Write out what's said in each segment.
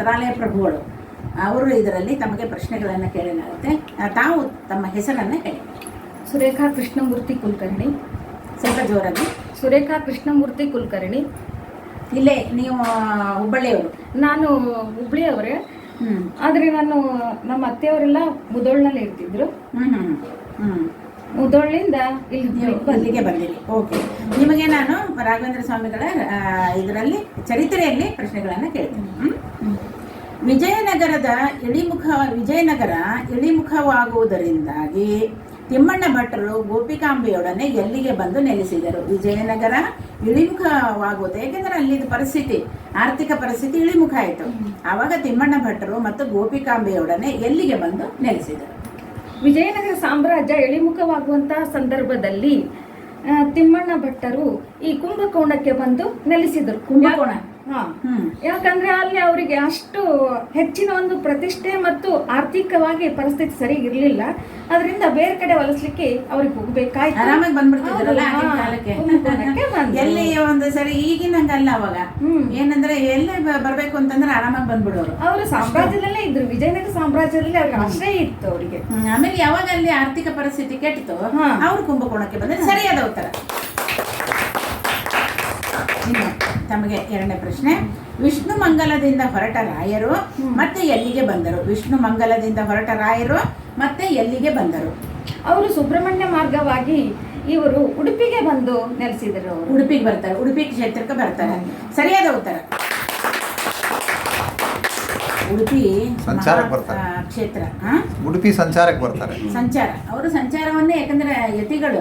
ಮಂತ್ರಾಲಯ ಪ್ರಭುಗಳು ಅವರು ಇದರಲ್ಲಿ ತಮಗೆ ಪ್ರಶ್ನೆಗಳನ್ನು ಕೇಳಲಾಗುತ್ತೆ. ತಾವು ತಮ್ಮ ಹೆಸರನ್ನು ಹೇಳಿ. ಸುರೇಖಾ ಕೃಷ್ಣಮೂರ್ತಿ ಕುಲಕರ್ಣಿ. ಸ್ವಲ್ಪ ಜೋರಾಗಿ. ಸುರೇಖಾ ಕೃಷ್ಣಮೂರ್ತಿ ಕುಲಕರ್ಣಿ. ಇಲ್ಲೇ ನೀವು ಹುಬ್ಬಳ್ಳಿಯವರು? ನಾನು ಹುಬ್ಬಳ್ಳಿಯವರೇ. ಹ್ಞೂ ಆದರೆ ನಾನು ನಮ್ಮ ಅತ್ತೆಯವರೆಲ್ಲ ಮುದೋಳ್ನಲ್ಲಿ ಇರ್ತಿದ್ರು. ಹ್ಞೂ ಹ್ಞೂ ಹ್ಞೂ ಮುದೋಳ್ಳಿಂದ ಇಲ್ಲಿ ಇಲ್ಲಿಗೆ ಬಂದಿರಿ. ಓಕೆ. ನಿಮಗೆ ನಾನು ರಾಘವೇಂದ್ರ ಸ್ವಾಮಿಗಳ ಇದರಲ್ಲಿ ಚರಿತ್ರೆಯಲ್ಲಿ ಪ್ರಶ್ನೆಗಳನ್ನು ಕೇಳ್ತೀನಿ. ವಿಜಯನಗರದ ಇಳಿಮುಖ ವಿಜಯನಗರ ಇಳಿಮುಖವಾಗುವುದರಿಂದಾಗಿ ತಿಮ್ಮಣ್ಣ ಭಟ್ಟರು ಗೋಪಿಕಾಂಬೆಯೊಡನೆ ಎಲ್ಲಿಗೆ ಬಂದು ನೆಲೆಸಿದರು? ವಿಜಯನಗರ ಇಳಿಮುಖವಾಗುವುದು ಏಕೆಂದರೆ ಅಲ್ಲಿದ್ದ ಪರಿಸ್ಥಿತಿ ಆರ್ಥಿಕ ಪರಿಸ್ಥಿತಿ ಇಳಿಮುಖ ಆಯಿತು. ಆವಾಗ ತಿಮ್ಮಣ್ಣ ಭಟ್ಟರು ಮತ್ತು ಗೋಪಿಕಾಂಬೆಯೊಡನೆ ಎಲ್ಲಿಗೆ ಬಂದು ನೆಲೆಸಿದರು? ವಿಜಯನಗರ ಸಾಮ್ರಾಜ್ಯ ಇಳಿಮುಖವಾಗುವಂತಹ ಸಂದರ್ಭದಲ್ಲಿ ತಿಮ್ಮಣ್ಣ ಭಟ್ಟರು ಈ ಕುಂಭಕೋಣಕ್ಕೆ ಬಂದು ನೆಲೆಸಿದರು. ಕುಂಭಕೋಣ? ಯಾಕಂದ್ರೆ ಅಲ್ಲಿ ಅವರಿಗೆ ಅಷ್ಟು ಹೆಚ್ಚಿನ ಒಂದು ಪ್ರತಿಷ್ಠೆ ಮತ್ತು ಆರ್ಥಿಕವಾಗಿ ಪರಿಸ್ಥಿತಿ ಸರಿ ಇರಲಿಲ್ಲ. ಅದರಿಂದ ಬೇರೆ ಕಡೆ ವಲಸಲಿಕ್ಕೆ ಅವ್ರಿಗೆ ಹೋಗ್ಬೇಕಾಯ್ತು. ಆರಾಮಾಗಿ ಬಂದ್ಬಿಡ್ತಿದ್ರಲ್ಲ ಎಲ್ಲಿ ಒಂದು ಸರಿ ಈಗಿನಂಗಲ್ಲ ಅವಾಗ. ಹ್ಮ್. ಏನಂದ್ರೆ ಎಲ್ಲೇ ಬರ್ಬೇಕು ಅಂತಂದ್ರೆ ಆರಾಮಾಗಿ ಬಂದ್ಬಿಡೋರು. ಅವರು ಸಾಮ್ರಾಜ್ಯದಲ್ಲೇ ಇದ್ರು. ವಿಜಯನಗರ ಸಾಮ್ರಾಜ್ಯದಲ್ಲಿ ಅವ್ರಿಗೆ ಆಶ್ರಯ ಇತ್ತು ಅವರಿಗೆ. ಆಮೇಲೆ ಯಾವಾಗ ಅಲ್ಲಿ ಆರ್ಥಿಕ ಪರಿಸ್ಥಿತಿ ಕೆಟ್ಟಿತು. ಅವ್ರು ಕುಂಭಕೋಣಕ್ಕೆ ಬಂದ್ರೆ ಸರಿಯಾದ ಉತ್ತರ. ತಮಗೆ ಎರಡನೇ ಪ್ರಶ್ನೆ. ವಿಷ್ಣು ಮಂಗಲದಿಂದ ಹೊರಟ ರಾಯರು ಮತ್ತೆ ಎಲ್ಲಿಗೆ ಬಂದರು? ವಿಷ್ಣು ಮಂಗಲದಿಂದ ಹೊರಟ ರಾಯರು ಮತ್ತೆ ಎಲ್ಲಿಗೆ ಬಂದರು? ಅವರು ಸುಬ್ರಹ್ಮಣ್ಯ ಮಾರ್ಗವಾಗಿ ಇವರು ಉಡುಪಿಗೆ ಬಂದು ನೆಲೆಸಿದರು ಉಡುಪಿಗೆ ಬರ್ತಾರೆ. ಉಡುಪಿ ಕ್ಷೇತ್ರಕ್ಕೆ ಬರ್ತಾರೆ. ಸರಿಯಾದ ಉತ್ತರ. ಉಡುಪಿ ಸಂಚಾರಕ್ಕೆ ಬರ್ತಾರೆ. ಕ್ಷೇತ್ರ? ಉಡುಪಿ ಸಂಚಾರಕ್ಕೆ ಬರ್ತಾರೆ ಸಂಚಾರ ಅವರು ಸಂಚಾರವನ್ನೇ ಯಾಕಂದ್ರೆ ಯತಿಗಳು.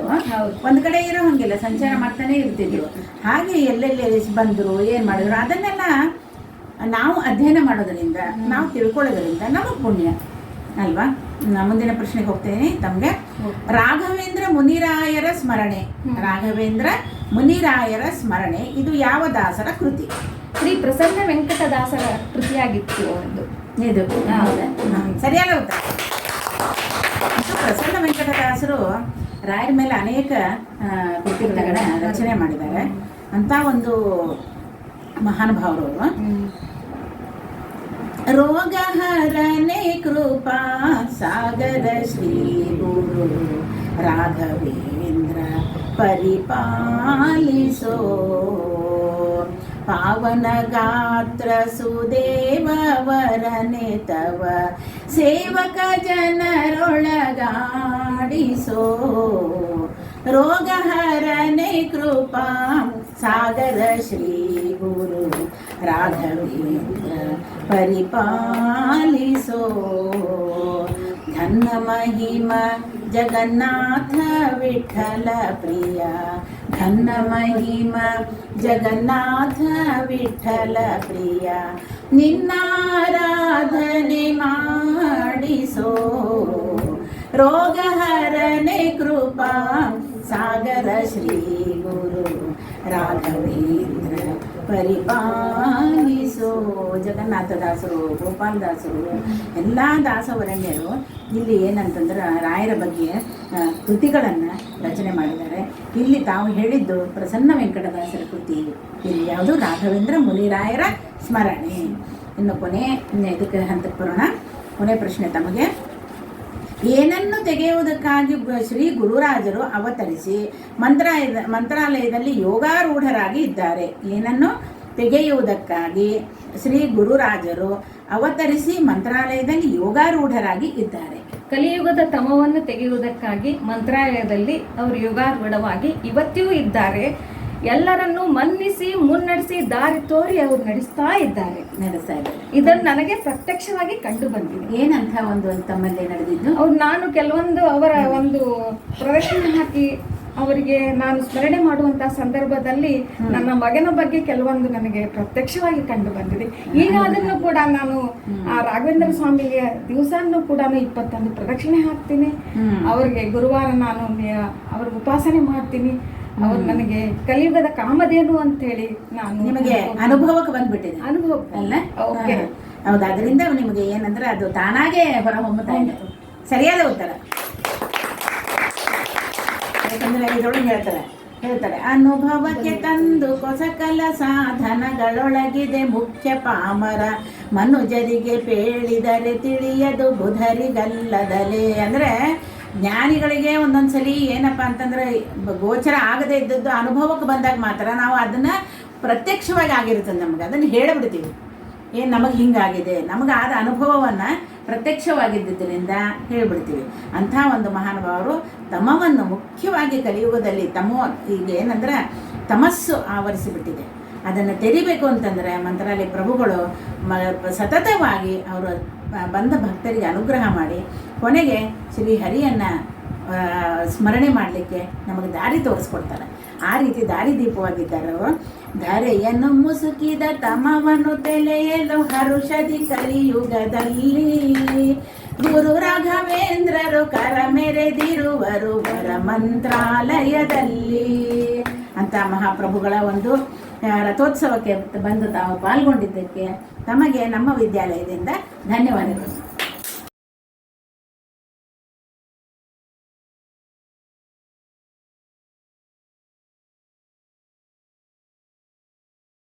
ಒಂದ್ ಕಡೆ ಇರೋ ಹಂಗಿಲ್ಲ ಸಂಚಾರ ಮಾಡ್ತಾನೆ ಇರ್ತಿದ್ರು ಹಾಗೆ ಎಲ್ಲೆಲ್ಲಿ ಬಂದ್ರು ಏನ್ ಮಾಡಿದ್ರು ಅದನ್ನೆಲ್ಲ ನಾವು ಅಧ್ಯಯನ ಮಾಡೋದರಿಂದ ನಾವು ತಿಳ್ಕೊಳ್ಳೋದರಿಂದ ನಮಗ್ ಪುಣ್ಯ ಅಲ್ವಾ ಮುಂದಿನ ಪ್ರಶ್ನೆಗೆ ಹೋಗ್ತೇನೆ ತಮ್ಗೆ. ರಾಘವೇಂದ್ರ ಮುನಿರಾಯರ ಸ್ಮರಣೆ. ರಾಘವೇಂದ್ರ ಮುನಿರಾಯರ ಸ್ಮರಣೆ. ಇದು ಯಾವ ದಾಸರ ಕೃತಿ? ಶ್ರೀ ಪ್ರಸನ್ನ ವೆಂಕಟದಾಸರ ಕೃತಿಯಾಗಿತ್ತು ಒಂದು. ಇದು? ಸರಿಯಾದ ಉತ್ತರ. ಪ್ರಸನ್ನ ವೆಂಕಟದಾಸರು ರಾಯರ ಮೇಲೆ ಅನೇಕ ಕೃತಿಗಳನ್ನ ರಚನೆ ಮಾಡಿದ್ದಾರೆ. ಅಂತ ಒಂದು ಮಹಾನುಭಾವರು ಅವರು ರೋಗ ಹರನೆ ಕೃಪಾ ಸಾಗರ ಶ್ರೀ ಗುರು ರಾಘವೇಂದ್ರ ಪರಿಪಾಲಿಸೋ. ಪಾವನ ಗಾತ್ರ ಸುದೇವರನೆ ತವ ಸಾಗರ ಶ್ರೀ ಗುರು ರಾಘವೇಂದ್ರ ಪರಿಪಾಲಿಸೋ. ಧನ್ನ ಮಹಿಮ ಜಗನ್ನಾಥ ವಿಠಲ ಪ್ರಿಯ. ಧನ್ನ ಮಹಿಮ ಜಗನ್ನಾಥ ವಿಠಲ ಪ್ರಿಯ. ನಿನ್ನಾರಾಧನೆ ಮಾಡಿಸೋ. ರೋಗ ಹರಣೆ ಕೃಪಾ ಸಾಗರ ಶ್ರೀ ಗುರು ರಾಘವೇಂದ್ರ ಪರಿಪಾಲಿಸೋ. ಜಗನ್ನಾಥದಾಸರು ಗೋಪಾಲದಾಸರು ಎಲ್ಲ ದಾಸವರಣ್ಯರು ಇಲ್ಲಿ ಏನಂತಂದ್ರೆ ರಾಯರ ಬಗ್ಗೆ ಕೃತಿಗಳನ್ನು ರಚನೆ ಮಾಡಿದ್ದಾರೆ. ಇಲ್ಲಿ ತಾವು ಹೇಳಿದ್ದು ಪ್ರಸನ್ನ ವೆಂಕಟದಾಸರ ಕೃತಿ. ಇಲ್ಲಿ ಯಾವುದು? ರಾಘವೇಂದ್ರ ಮುನಿರಾಯರ ಸ್ಮರಣೆ. ಇನ್ನು ಕೊನೆ ಇದಕ್ಕೆ ಹಂತಕ್ಕೆ ಬರೋಣ. ಕೊನೆ ಪ್ರಶ್ನೆ ತಮಗೆ. ಏನನ್ನು ತೆಗೆಯುವುದಕ್ಕಾಗಿ ಶ್ರೀ ಗುರುರಾಜರು ಅವತರಿಸಿ ಮಂತ್ರಾಲಯದ ಮಂತ್ರಾಲಯದಲ್ಲಿ ಯೋಗಾರೂಢರಾಗಿ ಇದ್ದಾರೆ. ಏನನ್ನು ತೆಗೆಯುವುದಕ್ಕಾಗಿ ಶ್ರೀ ಗುರುರಾಜರು ಅವತರಿಸಿ ಮಂತ್ರಾಲಯದಲ್ಲಿ ಯೋಗಾರೂಢರಾಗಿ ಇದ್ದಾರೆ. ಕಲಿಯುಗದ ತಮವನ್ನು ತೆಗೆಯುವುದಕ್ಕಾಗಿ ಮಂತ್ರಾಲಯದಲ್ಲಿ ಅವರು ಯೋಗಾರೂಢವಾಗಿ ಇವತ್ತಿಯೂ ಇದ್ದಾರೆ. ಎಲ್ಲರನ್ನೂ ಮನ್ನಿಸಿ ಮುನ್ನಡೆಸಿ ದಾರಿ ತೋರಿ ಅವರು ನಡೆಸ್ತಾ ಇದ್ದಾರೆ. ನಡೆಸ್ತಾ ಇದ್ದಾರೆ ಇದನ್ನು ನನಗೆ ಪ್ರತ್ಯಕ್ಷವಾಗಿ ಕಂಡು ಬಂದಿದೆ. ಏನಂತ ಒಂದು ತಮ್ಮಲ್ಲಿ ನಡೆದಿದ್ದು? ಅವ್ರು ನಾನು ಕೆಲವೊಂದು ಅವರ ಒಂದು ಪ್ರದರ್ಶನ ಹಾಕಿ ಅವರಿಗೆ ನಾನು ಸ್ಮರಣೆ ಮಾಡುವಂತಹ ಸಂದರ್ಭದಲ್ಲಿ ನನ್ನ ಮಗನ ಬಗ್ಗೆ ಕೆಲವೊಂದು ನನಗೆ ಪ್ರತ್ಯಕ್ಷವಾಗಿ ಕಂಡು ಬಂದಿದೆ. ಈಗ ಅದನ್ನು ಕೂಡ ನಾನು ಆ ರಾಘವೇಂದ್ರ ಸ್ವಾಮಿಗೆ ದಿವಸನೂ ಕೂಡ ಇಪ್ಪತ್ತೊಂದು ಪ್ರದಕ್ಷಿಣೆ ಹಾಕ್ತೀನಿ. ಅವ್ರಿಗೆ ಗುರುವಾರ ನಾನು ಅವ್ರಿಗೆ ಉಪಾಸನೆ ಮಾಡ್ತೀನಿ. ಅವ್ರು ನನಗೆ ಕಲಿಯುಗದ ಕಾಮಧೇನು ಅಂತೇಳಿ ನಾನು ನಿಮಗೆ ಅನುಭವಕ್ಕೆ ಬಂದ್ಬಿಟ್ಟಿದೆ. ಅನುಭವ ಅಲ್ಲ? ಓಕೆ. ಹೌದು ಅದರಿಂದ ನಿಮಗೆ ಏನಂದ್ರೆ ಅದು ತಾನಾಗೆ ಹೊರ ಇದೆ. ಸರಿಯಾದ ಉತ್ತರ. ಯಾಕಂದ್ರೆ ಇದ್ರೊಳಗೆ ಹೇಳ್ತಾರೆ ಹೇಳ್ತಾರೆ ಅನುಭವಕ್ಕೆ ತಂದು ಕೊಸಕಲ ಸಾಧನಗಳೊಳಗಿದೆ ಮುಖ್ಯ ಪಾಮರ. ಮನುಜರಿಗೆ ಪೇಳಿದರೆ ತಿಳಿಯದು ಬುಧರಿಗಲ್ಲದಲೇ. ಅಂದರೆ ಜ್ಞಾನಿಗಳಿಗೆ ಒಂದೊಂದ್ಸಲಿ ಏನಪ್ಪ ಅಂತಂದ್ರೆ ಗೋಚರ ಆಗದೇ ಇದ್ದದ್ದು ಅನುಭವಕ್ಕೆ ಬಂದಾಗ ಮಾತ್ರ ನಾವು ಅದನ್ನು ಪ್ರತ್ಯಕ್ಷವಾಗಿ ಆಗಿರ್ತದೆ ನಮಗೆ. ಅದನ್ನು ಹೇಳಿಬಿಡ್ತೀವಿ. ಏನು ನಮಗೆ ಹಿಂಗಾಗಿದೆ? ನಮಗೆ ಆದ ಅನುಭವವನ್ನು ಪ್ರತ್ಯಕ್ಷವಾಗಿದ್ದರಿಂದ ಹೇಳ್ಬಿಡ್ತೀವಿ. ಅಂಥ ಒಂದು ಮಹಾನುಭಾವರು ತಮವನ್ನು ಮುಖ್ಯವಾಗಿ ಕಲಿಯುಗದಲ್ಲಿ ತಮೋ ಈಗ ಏನಂದ್ರೆ ತಮಸ್ಸು ಆವರಿಸಿಬಿಟ್ಟಿದೆ. ಅದನ್ನು ತೆರಿಬೇಕು ಅಂತಂದರೆ ಮಂತ್ರಾಲಯ ಪ್ರಭುಗಳು ಮ ಸತತವಾಗಿ ಅವರು ಬಂದ ಭಕ್ತರಿಗೆ ಅನುಗ್ರಹ ಮಾಡಿ ಕೊನೆಗೆ ಶ್ರೀ ಹರಿಯನ್ನು ಸ್ಮರಣೆ ಮಾಡಲಿಕ್ಕೆ ನಮಗೆ ದಾರಿ ತೋರಿಸ್ಕೊಡ್ತಾರೆ. ಆ ರೀತಿ ದಾರಿ ದೀಪವಾಗಿದ್ದಾರೆ ಧರೆಯನ್ನು ಮುಸುಕಿದ ತಮವನ್ನು ತೆಲೆಯಲು ಹರುಷದಿ ಕಲಿಯುಗದಲ್ಲಿ. ಗುರು ರಾಘವೇಂದ್ರರು ಕರ ಮೆರೆದಿರುವರು ಬರ ಮಂತ್ರಾಲಯದಲ್ಲಿ. ಅಂತ ಮಹಾಪ್ರಭುಗಳ ಒಂದು ರಥೋತ್ಸವಕ್ಕೆ ಬಂದು ತಾವು ಪಾಲ್ಗೊಂಡಿದ್ದಕ್ಕೆ ತಮಗೆ ನಮ್ಮ ವಿದ್ಯಾಲಯದಿಂದ ಧನ್ಯವಾದಗಳು.